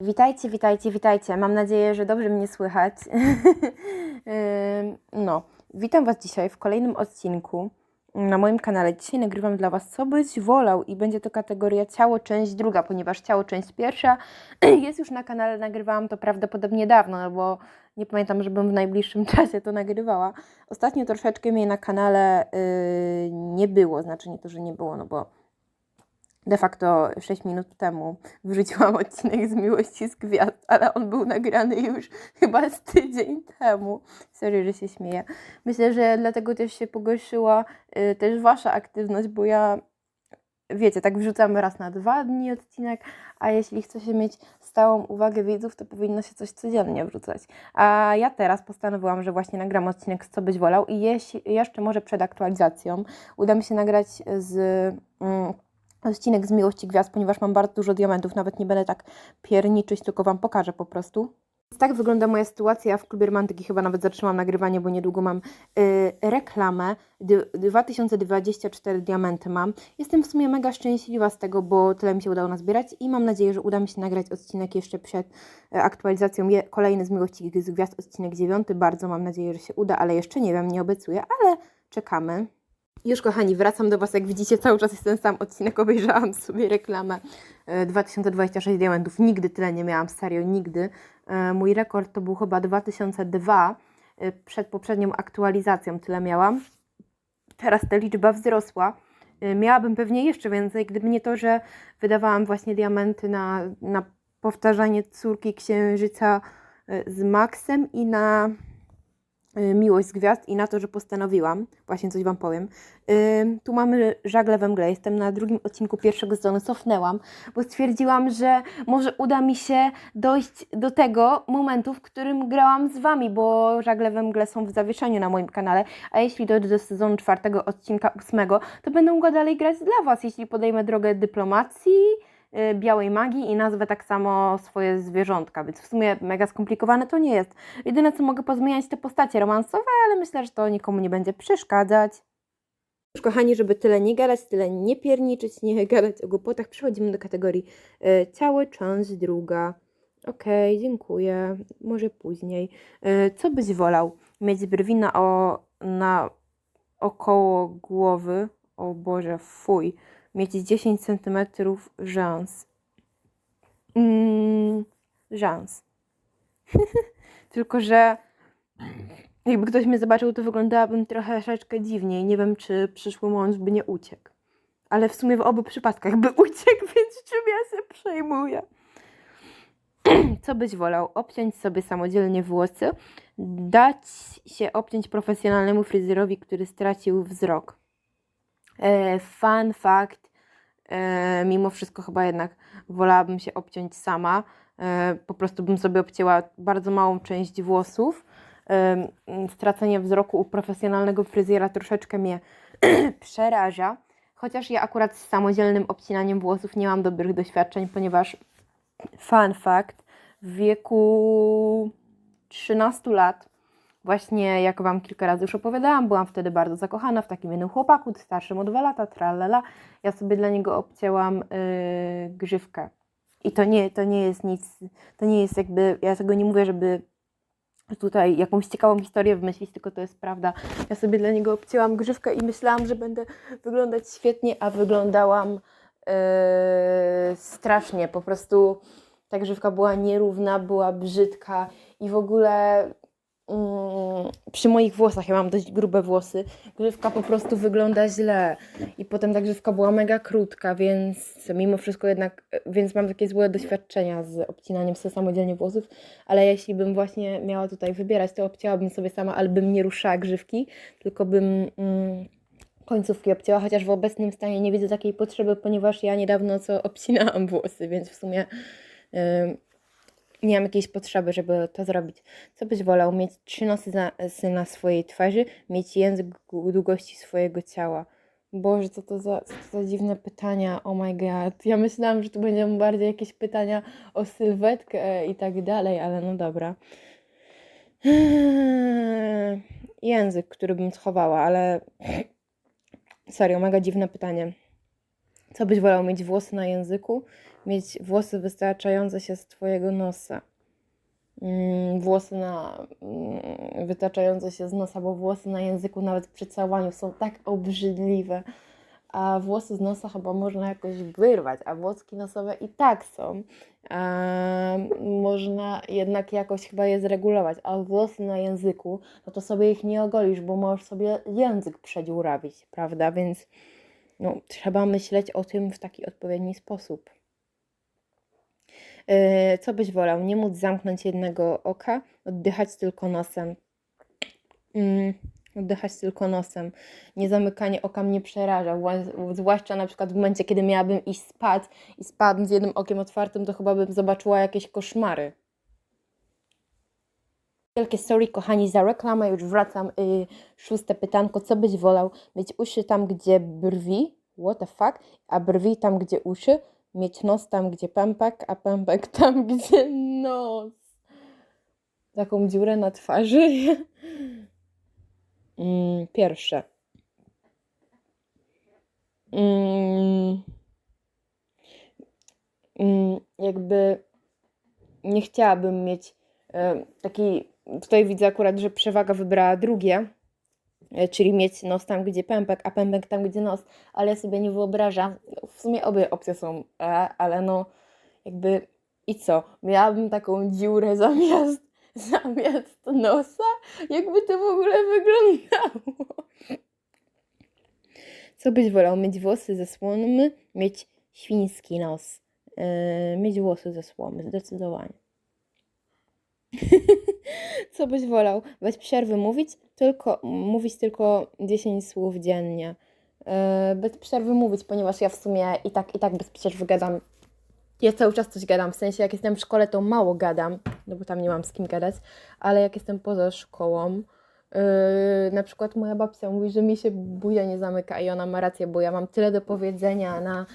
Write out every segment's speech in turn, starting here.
Witajcie, witajcie, witajcie. Mam nadzieję, że dobrze mnie słychać. No, witam Was dzisiaj w kolejnym odcinku na moim kanale. Dzisiaj nagrywam dla Was, co byś wolał i będzie to kategoria ciało, część druga, ponieważ ciało, część pierwsza jest już na kanale, nagrywałam to prawdopodobnie dawno, no bo nie pamiętam, żebym w najbliższym czasie to nagrywała. Ostatnio troszeczkę mnie na kanale yy, nie było, znaczy nie to, że nie było, no bo de facto 6 minut temu wrzuciłam odcinek z Miłości z Gwiazd, ale on był nagrany już chyba z tydzień temu. Sorry, że się śmieję. Myślę, że dlatego też się pogorszyła y, też Wasza aktywność, bo ja, wiecie, tak wrzucam raz na dwa dni odcinek, a jeśli chce się mieć stałą uwagę widzów, to powinno się coś codziennie wrzucać. A ja teraz postanowiłam, że właśnie nagram odcinek z Co byś wolał i jeśli, jeszcze może przed aktualizacją uda mi się nagrać z... Mm, odcinek z Miłości Gwiazd, ponieważ mam bardzo dużo diamentów, nawet nie będę tak pierniczyć, tylko Wam pokażę po prostu. Tak wygląda moja sytuacja w klubie romantyki. Chyba nawet zatrzymam nagrywanie, bo niedługo mam y, reklamę. D 2024 diamenty mam. Jestem w sumie mega szczęśliwa z tego, bo tyle mi się udało nazbierać i mam nadzieję, że uda mi się nagrać odcinek jeszcze przed y, aktualizacją. Je, kolejny z Miłości Gwiazd, odcinek 9. Bardzo mam nadzieję, że się uda, ale jeszcze nie wiem, nie obiecuję, ale czekamy. Już kochani, wracam do Was. Jak widzicie, cały czas jest ten sam odcinek. Obejrzałam sobie reklamę e, 2026 diamentów. Nigdy tyle nie miałam, serio, nigdy. E, Mój rekord to był chyba 2002. e, Przed poprzednią aktualizacją tyle miałam. Teraz ta liczba wzrosła. E, Miałabym pewnie jeszcze więcej, gdyby nie to, że wydawałam właśnie diamenty na, na powtarzanie córki księżyca e, z Maxem i na Miłość z Gwiazd i na to, że postanowiłam, właśnie coś Wam powiem. Ym, tu mamy żagle we mgle. Jestem na drugim odcinku pierwszego sezonu. Cofnęłam, bo stwierdziłam, że może uda mi się dojść do tego momentu, w którym grałam z Wami, bo żagle we mgle są w zawieszeniu na moim kanale. A jeśli dojdę do sezonu czwartego, odcinka ósmego, to będę mogła dalej grać dla Was, jeśli podejmę drogę dyplomacji, y, białej magii i nazwę tak samo swoje zwierzątka, więc w sumie mega skomplikowane to nie jest. Jedyne co mogę pozmieniać te postacie romansowe, ale myślę, że to nikomu nie będzie przeszkadzać. Już kochani, żeby tyle nie gadać, tyle nie pierniczyć, nie gadać o głupotach, przechodzimy do kategorii e, ciało, część druga. Okej, dziękuję. Może później. E, co byś wolał? Mieć brwi na, o, na około głowy? O Boże, fuj. Mieć 10 cm rzęs. Mm, rzęs. Tylko, że jakby ktoś mnie zobaczył, to wyglądałabym trochę troszeczkę dziwniej. Nie wiem, czy przyszły mąż by nie uciekł. Ale w sumie w obu przypadkach by uciekł, więc czym ja się przejmuję? Co byś wolał? Obciąć sobie samodzielnie włosy, dać się obciąć profesjonalnemu fryzjerowi, który stracił wzrok. E, fun fact, e, mimo wszystko chyba jednak wolałabym się obciąć sama. E, po prostu bym sobie obcięła bardzo małą część włosów. Stracenie wzroku u profesjonalnego fryzjera troszeczkę mnie przeraża. Chociaż ja akurat z samodzielnym obcinaniem włosów nie mam dobrych doświadczeń, ponieważ fun fact, w wieku 13 lat, właśnie jak Wam kilka razy już opowiadałam, byłam wtedy bardzo zakochana w takim jednym chłopaku, starszym o 2 lata, tralala. Ja sobie dla niego obcięłam yy, grzywkę. I to nie, to nie jest nic, to nie jest jakby, ja tego nie mówię, żeby tutaj jakąś ciekawą historię wymyślić, tylko to jest prawda. Ja sobie dla niego obcięłam grzywkę i myślałam, że będę wyglądać świetnie, a wyglądałam yy, strasznie. Po prostu ta grzywka była nierówna, była brzydka i w ogóle przy moich włosach, ja mam dość grube włosy, grzywka po prostu wygląda źle. I potem ta grzywka była mega krótka, więc mimo wszystko jednak, więc mam takie złe doświadczenia z obcinaniem sobie samodzielnie włosów, ale jeśli bym właśnie miała tutaj wybierać, to obcięłabym sobie sama, ale bym nie ruszała grzywki, tylko bym mm, końcówki obcięła, chociaż w obecnym stanie nie widzę takiej potrzeby, ponieważ ja niedawno co obcinałam włosy, więc w sumie ym, nie mam jakiejś potrzeby, żeby to zrobić. Co byś wolał? Mieć trzy nosy na, na swojej twarzy, mieć język długości swojego ciała. Boże, co to, za, co to za dziwne pytania, oh my god. Ja myślałam, że to będą bardziej jakieś pytania o sylwetkę e, i tak dalej, ale no dobra. Język, który bym schowała, ale serio, mega dziwne pytanie. Co byś wolał mieć włosy na języku, mieć włosy wystarczające się z Twojego nosa. Mm, Włosy na, mm, wytaczające się z nosa, bo włosy na języku nawet przy całowaniu są tak obrzydliwe. A włosy z nosa chyba można jakoś wyrwać, a włoski nosowe i tak są. A można jednak jakoś chyba je zregulować. A włosy na języku, no to sobie ich nie ogolisz, bo możesz sobie język przedziurawić, prawda? Więc no, trzeba myśleć o tym w taki odpowiedni sposób. Yy, Co byś wolał? Nie móc zamknąć jednego oka, oddychać tylko nosem. Mm, oddychać tylko nosem. Nie zamykanie oka mnie przeraża, wła- zwłaszcza na przykład w momencie, kiedy miałabym iść spać i spałabym z jednym okiem otwartym, to chyba bym zobaczyła jakieś koszmary. Wielkie sorry, kochani, za reklamę już wracam. Yy, szóste pytanko, co byś wolał? Mieć uszy tam, gdzie brwi, what the fuck, a brwi tam, gdzie uszy, mieć nos tam, gdzie pępek, a pępek tam, gdzie nos. Taką dziurę na twarzy. Mm, Pierwsze. Mm, mm, Jakby nie chciałabym mieć e, taki. Tutaj widzę akurat, że przewaga wybrała drugie, czyli mieć nos tam, gdzie pępek, a pępek tam, gdzie nos, ale ja sobie nie wyobrażam. W sumie obie opcje są, e, ale no jakby i co? Miałabym taką dziurę zamiast, zamiast nosa? Jakby to w ogóle wyglądało? Co byś wolał? Mieć włosy ze słomy, mieć świński nos. Yy, mieć włosy ze słomy, zdecydowanie. Co byś wolał? Bez przerwy mówić, tylko mówić tylko 10 słów dziennie. Yy, bez przerwy mówić, ponieważ ja w sumie i tak, i tak bez przerwy gadam. Ja cały czas coś gadam, w sensie jak jestem w szkole, to mało gadam, no bo tam nie mam z kim gadać, ale jak jestem poza szkołą, yy, na przykład moja babcia mówi, że mi się buja nie zamyka i ona ma rację, bo ja mam tyle do powiedzenia na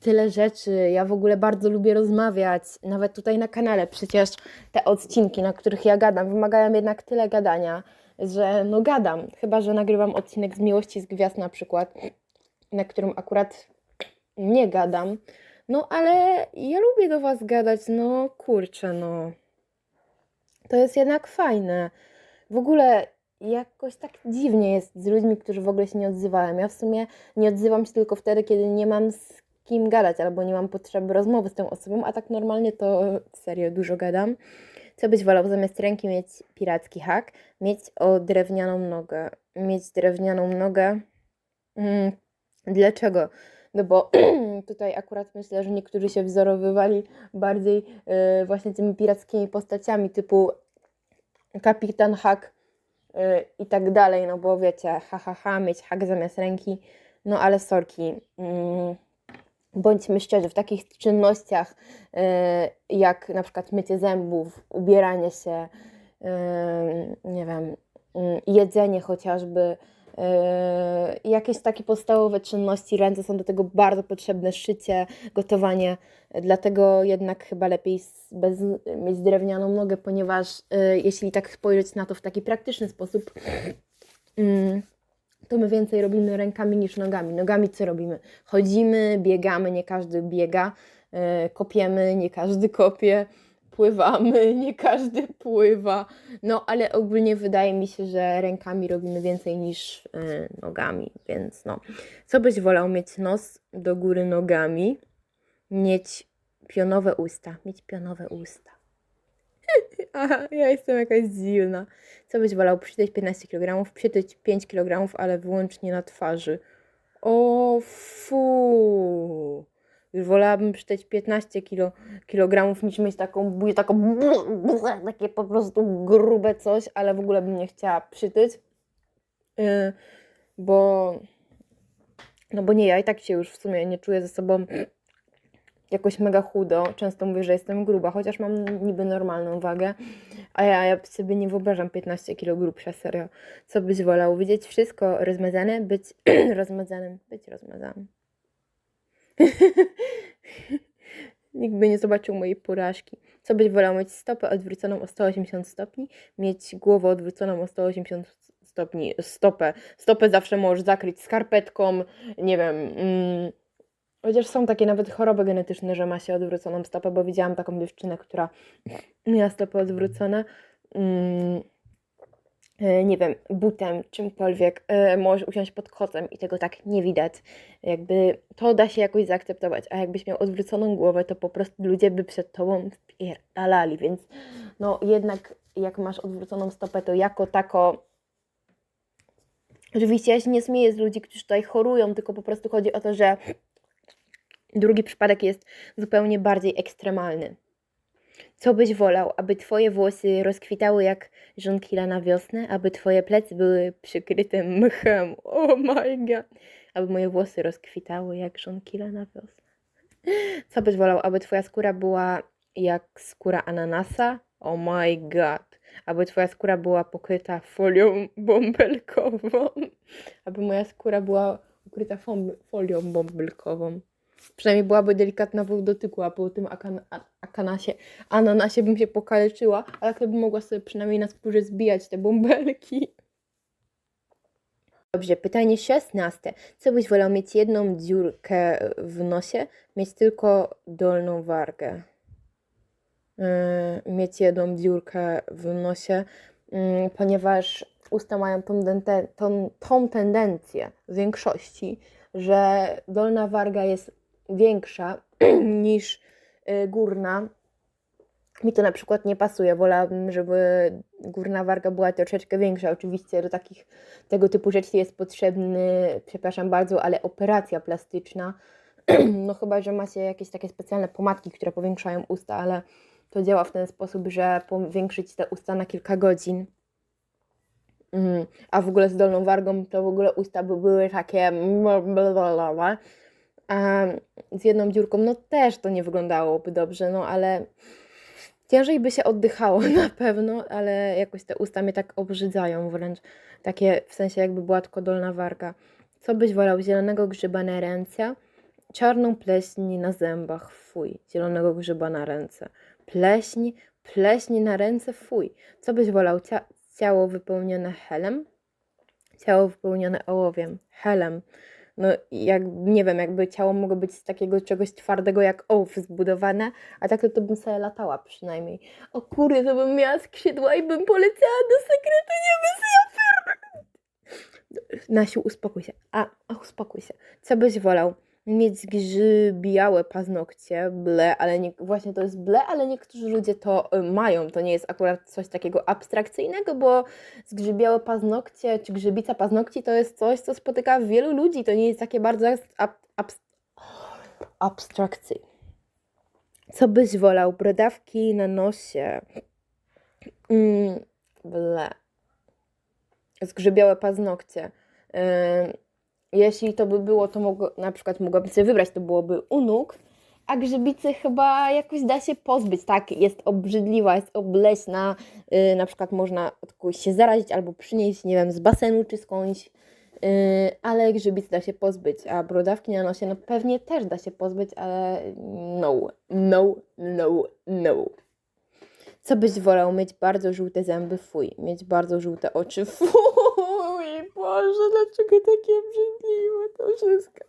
tyle rzeczy, ja w ogóle bardzo lubię rozmawiać, nawet tutaj na kanale przecież te odcinki, na których ja gadam, wymagają jednak tyle gadania, że no gadam, chyba, że nagrywam odcinek z Miłości z Gwiazd na przykład, na którym akurat nie gadam, no ale ja lubię do Was gadać, no kurczę, no. To jest jednak fajne. W ogóle jakoś tak dziwnie jest z ludźmi, którzy w ogóle się nie odzywają. Ja w sumie nie odzywam się tylko wtedy, kiedy nie mam z kim gadać albo nie mam potrzeby rozmowy z tą osobą, a tak normalnie to serio dużo gadam. Co byś wolał zamiast ręki mieć piracki hak, mieć o drewnianą nogę, mieć drewnianą nogę. Mm, dlaczego? No bo tutaj akurat myślę, że niektórzy się wzorowywali bardziej yy, właśnie tymi pirackimi postaciami typu Kapitan Hak yy, i tak dalej, no bo wiecie, ha, ha, ha, mieć hak zamiast ręki, no ale sorki, yy, bądźmy szczerzy, w takich czynnościach yy, jak na przykład mycie zębów, ubieranie się, yy, nie wiem, yy, jedzenie chociażby, jakieś takie podstawowe czynności, ręce są do tego bardzo potrzebne, szycie, gotowanie, dlatego jednak chyba lepiej bez, mieć drewnianą nogę, ponieważ jeśli tak spojrzeć na to w taki praktyczny sposób, to my więcej robimy rękami niż nogami. Nogami co robimy? Chodzimy, biegamy, nie każdy biega, yy, kopiemy, nie każdy kopie, pływamy, nie każdy pływa. No, ale ogólnie wydaje mi się, że rękami robimy więcej niż y, nogami, więc no. Co byś wolał mieć nos do góry nogami, mieć pionowe usta, mieć pionowe usta. Ja jestem jakaś dziwna. Co byś wolał? Przytyć 15 kg, przytyć 5 kg, ale wyłącznie na twarzy. O fu. Już wolałabym przytyć 15 kilo, kilogramów niż mieć taką taką takie po prostu grube coś, ale w ogóle bym nie chciała przytyć, yy, bo no bo nie, ja i tak się już w sumie nie czuję ze sobą jakoś mega chudo. Często mówię, że jestem gruba, chociaż mam niby normalną wagę, a ja, ja sobie nie wyobrażam 15 kilo grubsza, serio. Co byś wolał? Widzieć wszystko rozmazane, być rozmazanym, być rozmazanym. Nikt by nie zobaczył mojej porażki. Co byś wolał mieć stopę odwróconą o 180 stopni, mieć głowę odwróconą o 180 stopni, stopę. Stopę zawsze możesz zakryć skarpetką, nie wiem, mm, Chociaż są takie nawet choroby genetyczne, że ma się odwróconą stopę, bo widziałam taką dziewczynę, która miała stopy odwrócone. Mm, e, nie wiem, butem, czymkolwiek, e, możesz usiąść pod kotem i tego tak nie widać. Jakby to da się jakoś zaakceptować, a jakbyś miał odwróconą głowę, to po prostu ludzie by przed tobą spierdalali, więc no jednak jak masz odwróconą stopę, to jako tako Oczywiście ja się nie śmieję z ludzi, którzy tutaj chorują, tylko po prostu chodzi o to, że drugi przypadek jest zupełnie bardziej ekstremalny. Co byś wolał, aby twoje włosy rozkwitały jak żonkila na wiosnę, aby twoje plecy były przykryte mchem, oh my god, aby moje włosy rozkwitały jak żonkila na wiosnę. Co byś wolał, aby twoja skóra była jak skóra ananasa, oh my god, aby twoja skóra była pokryta folią bąbelkową, aby moja skóra była ukryta folią bąbelkową. Przynajmniej byłaby delikatna w dotyku, a po tym akan- akanasie, ananasie bym się pokaleczyła, ale to bym mogła sobie przynajmniej na skórze zbijać te bąbelki. Dobrze, pytanie szesnaste. Co byś wolał mieć jedną dziurkę w nosie, mieć tylko dolną wargę? Yy, mieć jedną dziurkę w nosie, yy, ponieważ usta mają tą, tą, tą tendencję w większości, że dolna warga jest większa niż y, górna. Mi to na przykład nie pasuje. Wolałabym, żeby górna warga była troszeczkę większa. Oczywiście do takich tego typu rzeczy jest potrzebny, przepraszam bardzo, ale operacja plastyczna. No chyba, że macie jakieś takie specjalne pomadki, które powiększają usta, ale to działa w ten sposób, że powiększyć te usta na kilka godzin. Mm, A w ogóle z dolną wargą to w ogóle usta by były takie blablabla. A z jedną dziurką, no też to nie wyglądałoby dobrze, no ale ciężej by się oddychało na pewno, ale jakoś te usta mnie tak obrzydzają wręcz. Takie w sensie jakby była tylko dolna warga. Co byś wolał? Zielonego grzyba na ręce? Czarną pleśń na zębach? Fuj. Zielonego grzyba na ręce. Pleśń, pleśń na ręce? Fuj. Co byś wolał? Cia- ciało wypełnione helem? Ciało wypełnione ołowiem. Helem. No jak, nie wiem, jakby ciało mogło być z takiego czegoś twardego jak ołów zbudowane, a tak to, to bym sobie latała przynajmniej. O kurde, to bym miała skrzydła i bym poleciała do sekretu niebieskie. Nasiu, uspokój się. A, uspokój się. Co byś wolał? Mieć grzybiałe paznokcie, ble, ale nie, właśnie to jest ble, ale niektórzy ludzie to y, mają. To nie jest akurat coś takiego abstrakcyjnego, bo zgrzybiałe paznokcie czy grzybica paznokci to jest coś, co spotyka wielu ludzi. To nie jest takie bardzo ab, ab, abstrakcyjne. Co byś wolał? Brodawki na nosie. Mm, ble. Zgrzybiałe paznokcie. Ym, jeśli to by było, to mogło, na przykład mogłabym sobie wybrać, to byłoby u nóg, a grzybicy chyba jakoś da się pozbyć, tak? Jest obrzydliwa, jest obleśna, yy, na przykład można od kogoś się zarazić albo przynieść, nie wiem, z basenu czy skądś, yy, ale grzybic da się pozbyć, a brodawki na nosie, no pewnie też da się pozbyć, ale no, no, no, no. Co byś wolał? Mieć bardzo żółte zęby? Fuj. Mieć bardzo żółte oczy? Fuj. Boże, dlaczego takie obrzydliwe to wszystko?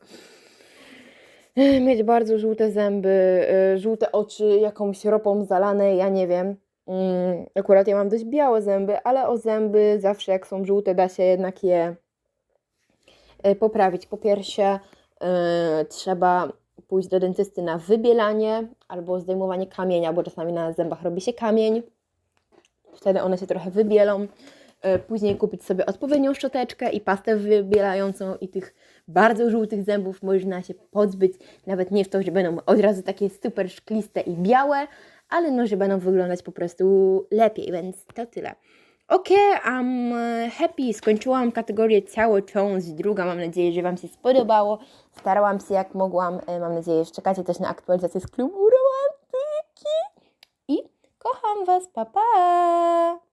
Mieć bardzo żółte zęby, y, żółte oczy, jakąś ropą zalane, ja nie wiem. Mm, Akurat ja mam dość białe zęby, ale o zęby zawsze jak są żółte da się jednak je y, poprawić. Po pierwsze y, trzeba pójść do dentysty na wybielanie albo zdejmowanie kamienia, bo czasami na zębach robi się kamień. Wtedy one się trochę wybielą. E, Później kupić sobie odpowiednią szczoteczkę i pastę wybielającą i tych bardzo żółtych zębów można się pozbyć. Nawet nie w to, że będą od razu takie super szkliste i białe, ale no, że będą wyglądać po prostu lepiej, więc to tyle. Okej, I'm happy. Skończyłam kategorię ciało, część druga. Mam nadzieję, że Wam się spodobało. Starałam się jak mogłam. E, Mam nadzieję, że czekacie też na aktualizację z klubu romantyki. I kocham Was, pa pa!